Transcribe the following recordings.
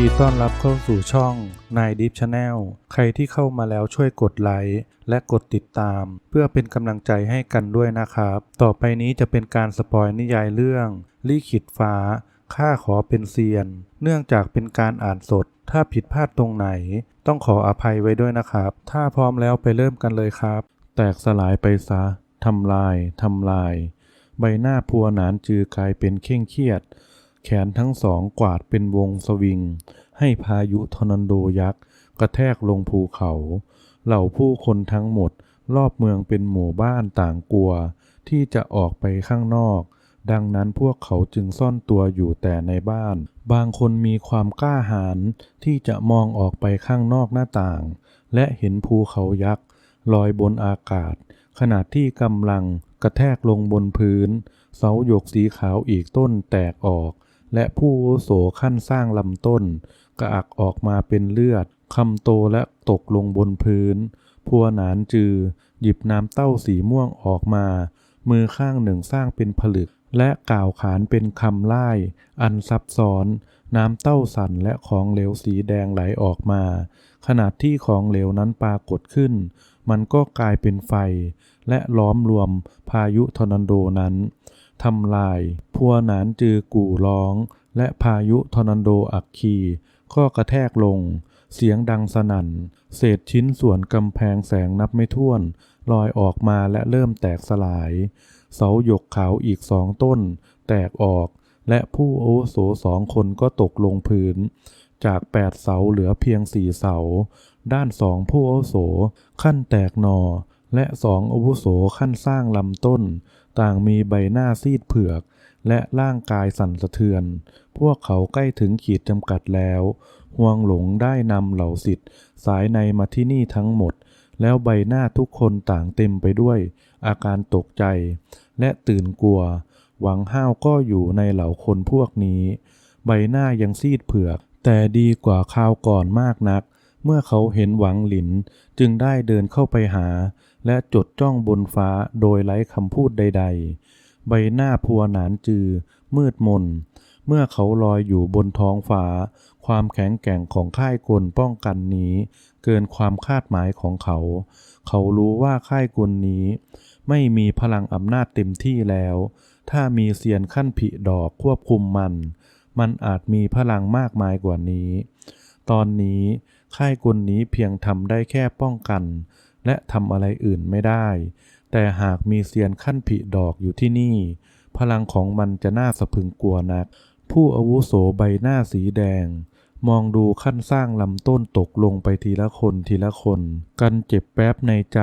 ดีต้อนรับเข้าสู่ช่องนายดิฟชาแนลใครที่เข้ามาแล้วช่วยกดไลค์และกดติดตาม เพื่อเป็นกำลังใจให้กันด้วยนะครับ ต่อไปนี้จะเป็นการสปอยนิยายเรื่องลี่ขิดฟ้าข้าขอเป็นเซียน เนื่องจากเป็นการอ่านสด ถ้าผิดพลาดตรงไหน ต้องขออภัยไว้ด้วยนะครับ ถ้าพร้อมแล้วไปเริ่มกันเลยครับ แตกสลายไปซะทำลายทำลาย ใบหน้าพัวหนานจือกลายเป็นเคร่งเครียด แขนทั้งสองกวาดเป็นวงสวิง ให้พายุทอร์นาโดยักษ์ กระแทกลงภูเขา เหล่าผู้คนทั้งหมด รอบเมืองเป็นหมู่บ้านต่างกลัว ที่จะออกไปข้างนอก ดังนั้นพวกเขาจึงซ่อนตัวอยู่แต่ในบ้าน บางคนมีความกล้าหาญที่จะมองออกไปข้างนอกหน้าต่าง และเห็นภูเขายักษ์ลอยบนอากาศ ขณะที่กำลังกระแทกลงบนพื้น เสาหยกสีขาวอีกต้นแตกออก และผู้โสขั้นสร้างลำต้น กระอักออกมาเป็นเลือดคำโตและตกลงบนพื้น พัวหนานจือ หยิบน้ำเต้าสีม่วงออกมา มือข้างหนึ่งสร้างเป็นผลึก และกล่าวขานเป็นคำไล่อันซับซ้อน น้ำเต้าสั่นและของเหลวสีแดงไหลออกมาขณะที่ของเหลวนั้นปรากฏขึ้น มันก็กลายเป็นไฟ และล้อมรวมพายุทอร์นาโดนั้น ทำลาย พัวหนานจือกู่ร้อง และพายุทอร์นาโดอักคีก็กระแทกลง เสียงดังสนั่น เศษชิ้นส่วนกำแพงแสงนับไม่ถ้วน ลอยออกมาและเริ่มแตกสลาย เสาหยกขาวอีกสองต้น แตกออก และผู้อาวุโสสองคนก็ตกลงพื้น จากแปดเสาเหลือเพียงสี่เสา ด้านสองผู้อาวุโสขั้นแตกหนอและสองอาวุโสขั้นสร้างลำต้น ต่างมีใบหน้าซีดเผือก และร่างกายสั่นสะเทือน พวกเขาใกล้ถึงขีดจำกัดแล้วห่วงหลงได้นำเหล่าสิทธิ์สายในมาที่นี่ทั้งหมด แล้วใบหน้าทุกคนต่างเต็มไปด้วย อาการตกใจ และตื่นกลัว หวังห้าวก็อยู่ในเหล่าคนพวกนี้ ใบหน้ายังซีดเผือก แต่ดีกว่าคราวก่อนมากนัก เมื่อเขาเห็นหวังหลินจึงได้เดินเข้าไปหา และจดจ้องบนฟ้าโดยไร้คำพูดใด ๆ ใบหน้าพัวหนานจือ มืดมน เมื่อเขาลอยอยู่บนท้องฟ้า ความแข็งแกร่งของค่ายกลป้องกันนี้ เกินความคาดหมายของเขา เขารู้ว่าค่ายกลนี้ ไม่มีพลังอำนาจเต็มที่แล้ว ถ้ามีเซียนขั้นผิดอกควบคุมมัน มันอาจมีพลังมากมายกว่านี้ ตอนนี้ ค่ายกลนี้เพียงทำได้แค่ป้องกัน และทำอะไรอื่นไม่ได้ แต่หากมีเซียนขั้นผิดอกอยู่ที่นี่ พลังของมันจะน่าสะพึงกลัวนัก ผู้อาวุโสใบหน้าสีแดง มองดูขั้นสร้างลำต้นตกลงไปทีละคนทีละคน กันเจ็บแป๊บในใจ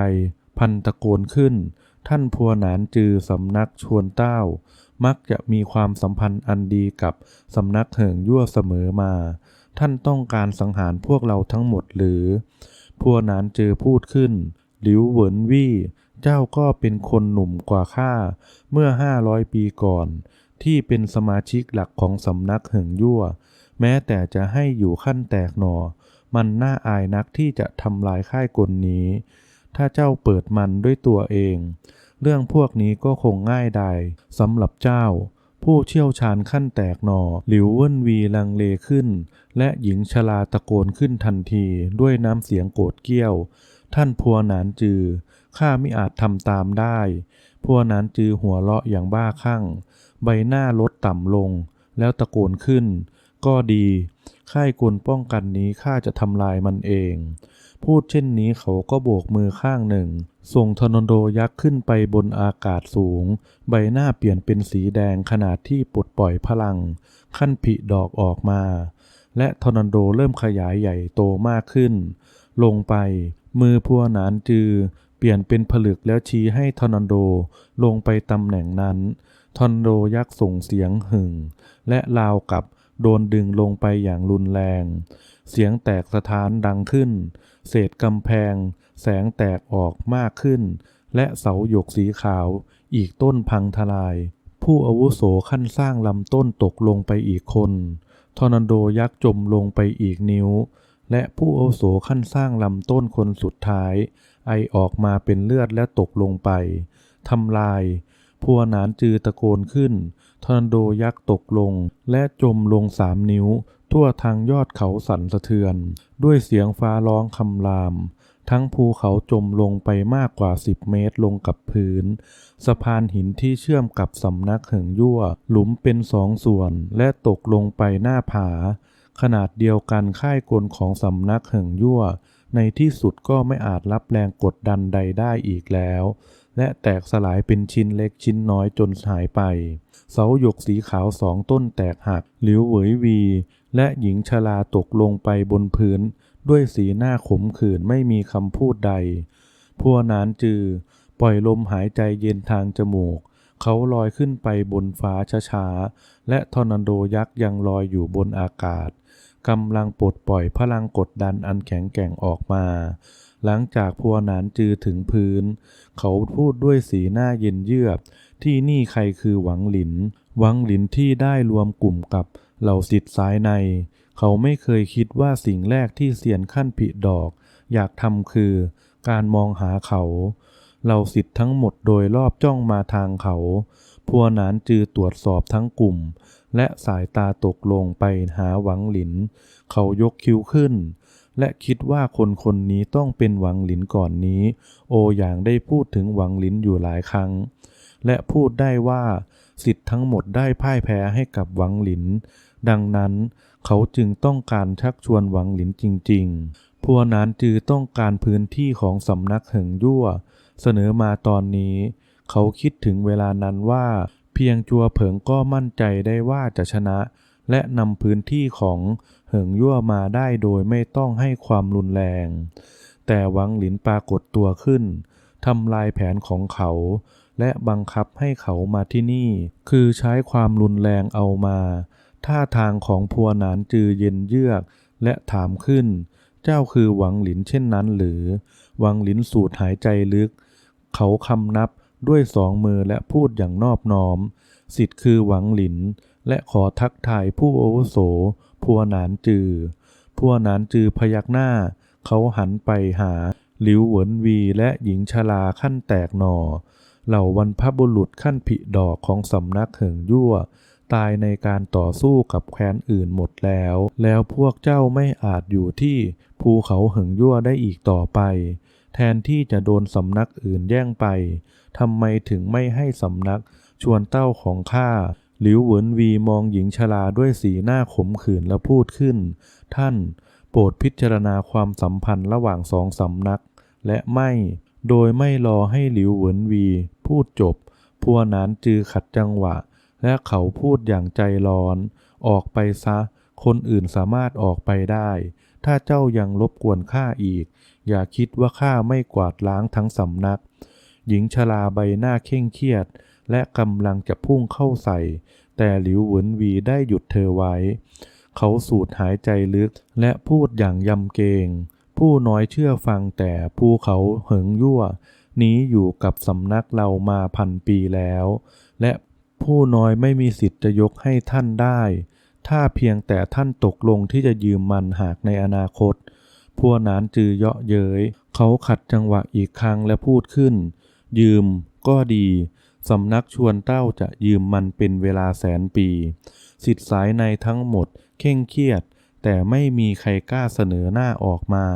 พันตะโกนขึ้น ท่านพัวหนานจือสำนักชวนเต้า มักจะมีความสัมพันธ์อันดีกับสำนักเหิงยั่วเสมอมา ท่านต้องการสังหารพวกเราทั้งหมดหรือพัวนานเจอพูดขึ้น หลิวเหวินวี่ เจ้าก็เป็นคนหนุ่มกว่าข้าเมื่อห้าร้อยปีก่อน ที่เป็นสมาชิกหลักของสำนักเหิงยั่ว แม้แต่จะให้อยู่ขั้นแตกหนอ มันน่าอายนักที่จะทำลายค่ายกลนี้ ถ้าเจ้าเปิดมันด้วยตัวเอง เรื่องพวกนี้ก็คงง่ายดายสำหรับเจ้า ผู้เชี่ยวชาญขั้นแตกหนอ หลิวเวินวีลังเลขึ้น และหญิงชราตะโกนขึ้นทันทีด้วยน้ำเสียงโกรธเกี้ยว ท่านพัวหนานจือ ข้าไม่อาจทำตามได้ พัวหนานจือหัวเราะอย่างบ้าคลั่ง ใบหน้าลดต่ำลง แล้วตะโกนขึ้น ก็ดี ค่ายกลป้องกันนี้ข้าจะทำลายมันเอง พูดเช่นนี้เขาก็โบกมือข้างหนึ่ง ส่งทอร์นาโดยักษ์ขึ้นไปบนอากาศสูง ใบหน้าเปลี่ยนเป็นสีแดงขณะที่ปลดปล่อยพลัง ขั้นผิดอกออกมา และทอร์นาโดเริ่มขยายใหญ่โตมากขึ้น ลงไป มือพัวหนานจือ เปลี่ยนเป็นผลึกแล้วชี้ให้ทอร์นาโดลงไปตำแหน่งนั้น ทอร์นาโดยักษ์ส่งเสียงหึ่ง และราวกับโดนดึงลงไปอย่างรุนแรง เสียงแตกสะท้านดังขึ้น เศษกำแพง แสงแตกออกมากขึ้น และเสาหยกสีขาว อีกต้นพังทลาย ผู้อาวุโสขั้นสร้างลำต้นตกลงไปอีกคนทอร์นาโดยักษ์จมลงไปอีกนิ้ว และผู้อาวุโสขั้นสร้างลำต้นคนสุดท้าย ไอออกมาเป็นเลือดและตกลงไปทำลายพัวหนานจือตะโกนขึ้นทอร์นาโดยักษ์ตกลงและจมลงสามนิ้ว ทั่วทางยอดเขาสั่นสะเทือน ด้วยเสียงฟ้าร้องคำราม ทั้งภูเขาจมลงไปมากกว่า10เมตรลงกับพื้น สะพานหินที่เชื่อมกับสำนักเหิงยั่ว หลุมเป็นสองส่วนและตกลงไปหน้าผา ขนาดเดียวกันค่ายกลของสำนักเหิงยั่ว ในที่สุดก็ไม่อาจรับแรงกดดันใดได้อีกแล้ว และแตกสลายเป็นชิ้นเล็กชิ้นน้อยจนหายไป เสาหยกสีขาวสองต้นแตกหักหลิวเหวยวี และหญิงชราตกลงไปบนพื้น ด้วยสีหน้าขมขื่นไม่มีคำพูดใด พัวนานจือ ปล่อยลมหายใจเย็นทางจมูก เขาลอยขึ้นไปบนฟ้าช้าๆ และทอร์นาโดยักษ์ยังลอยอยู่บนอากาศ กำลังปลดปล่อยพลังกดดันอันแข็งแกร่งออกมา หลังจากพัวหนานจือถึงพื้น เขาพูดด้วยสีหน้าเย็นเยือก ที่นี่ใครคือหวังหลิน หวังหลินที่ได้รวมกลุ่มกับเหล่าสิทธิ์สายใน เขาไม่เคยคิดว่าสิ่งแรกที่เซียนขั้นผิดอก อยากทำคือ การมองหาเขาเหล่าสิทธิ์ทั้งหมดโดยรอบจ้องมาทางเขา พัวหนานจือตรวจสอบทั้งกลุ่ม และสายตาตกลงไปหาหวังหลิน เขายกคิ้วขึ้น และคิดว่าคนคนนี้ต้องเป็นหวังหลินก่อนนี้ โออย่างได้พูดถึงหวังหลินอยู่หลายครั้ง และพูดได้ว่าสิทธิ์ทั้งหมดได้พ่ายแพ้ให้กับหวังหลิน ดังนั้นเขาจึงต้องการชักชวนหวังหลินจริง ๆพัวนานจือต้องการพื้นที่ของสำนักเหิงยั่ว เสนอมาตอนนี้ เขาคิดถึงเวลานั้นว่า เพียงจัวเผิงก็มั่นใจได้ว่าจะชนะ และนำพื้นที่ของเหิงยั่วมาได้โดยไม่ต้องให้ความรุนแรง แต่หวังหลินปรากฏตัวขึ้นทำลายแผนของเขา และบังคับให้เขามาที่นี่ คือใช้ความรุนแรงเอามา ท่าทางของพัวหนานจือเย็นเยือก และถามขึ้น เจ้าคือหวังหลินเช่นนั้นหรือ หวังหลินสูดหายใจลึก เขาคำนับ ด้วยสองมือและพูดอย่างนอบน้อม สิทธิ์คือหวังหลิน และขอทักทายผู้อาวุโส พัวหนานจือ พัวหนานจือพยักหน้า เขาหันไปหาหลิวเหวินวีและหญิงชราขั้นแตกหนอ เหล่าวันพบุรุษขั้นผิดอกของสำนักเหิงยั่ว ตายในการต่อสู้กับแคว้นอื่นหมดแล้ว แล้วพวกเจ้าไม่อาจอยู่ที่ภูเขาเหิงยั่วได้อีกต่อไป แทนที่จะโดนสำนักอื่นแย่งไปทำไมถึงไม่ให้สำนักชวนเต้าของข้าหลิวเหวินวีมองหญิงชราด้วยสีหน้าขมขื่นและพูดขึ้น ท่านโปรดพิจารณาความสัมพันธ์ระหว่างสองสำนัก และไม่โดยไม่รอให้หลิวเหวินวี พูดจบ พัวนานจือขัดจังหวะ และเขาพูดอย่างใจร้อน ออกไปซะ คนอื่นสามารถออกไปได้ ถ้าเจ้ายังรบกวนข้าอีก อย่าคิดว่าข้าไม่กวาดล้างทั้งสำนัก หญิงชราใบหน้าเคร่งเครียด และกำลังจะพุ่งเข้าใส่ แต่หลิวหวนวีได้หยุดเธอไว้ เขาสูดหายใจลึกและพูดอย่างยำเกรงผู้น้อยเชื่อฟังแต่ภูเขาเหิงยั่ว นี้อยู่กับสำนักเรามาพันปีแล้ว และผู้น้อยไม่มีสิทธิ์จะยกให้ท่านได้ ถ้าเพียงแต่ท่านตกลงที่จะยืมมันหากในอนาคตพัวนานจือเยาะเย้ย เขาขัดจังหวะอีกครั้งและพูดขึ้น ยืมก็ดีสำนักชวนเต้าจะยืมมันเป็นเวลาแสนปี สิทธิสายในทั้งหมดเคร่งเครียด แต่ไม่มีใครกล้าเสนอหน้าออกมา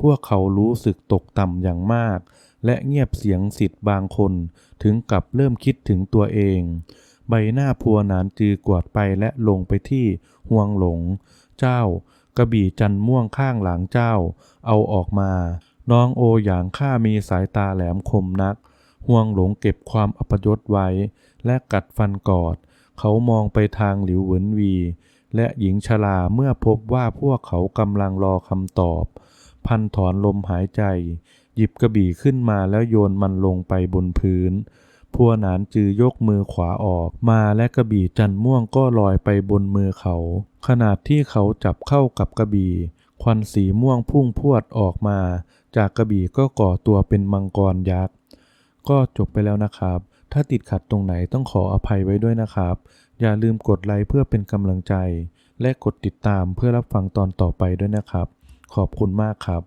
พวกเขารู้สึกตกต่ำอย่างมาก และเงียบเสียงสิทธิ์บางคนถึงกับเริ่มคิดถึงตัวเอง ใบหน้าพัวนานจือกวาดไปและลงไปที่ห่วงหลง เจ้ากระบี่จันม่วงข้างหลังเจ้า เอาออกมา น้องโออย่างข้ามีสายตาแหลมคมนัก ห่วงหลงเก็บความอัปยศไว้ และกัดฟันกอด เขามองไปทางหลิวเหวินวี และหญิงชราเมื่อพบว่าพวกเขากำลังรอคำตอบ พันถอนลมหายใจ หยิบกระบี่ขึ้นมาแล้วโยนมันลงไปบนพื้น พัวหนานจือยกมือขวาออกมาและกระบี่จันม่วงก็ลอยไปบนมือเขาขณะที่เขาจับเข้ากับกระบี่ควันสีม่วงพุ่งพรวดออกมา จากกระบี่ก็ก่อตัวเป็นมังกรยักษ์ก็จบไปแล้วนะครับ ถ้าติดขัดตรงไหนต้องขออภัยไว้ด้วยนะครับ อย่าลืมกดไลค์เพื่อเป็นกำลังใจ และกดติดตามเพื่อรับฟังตอนต่อไปด้วยนะครับ ขอบคุณมากครับ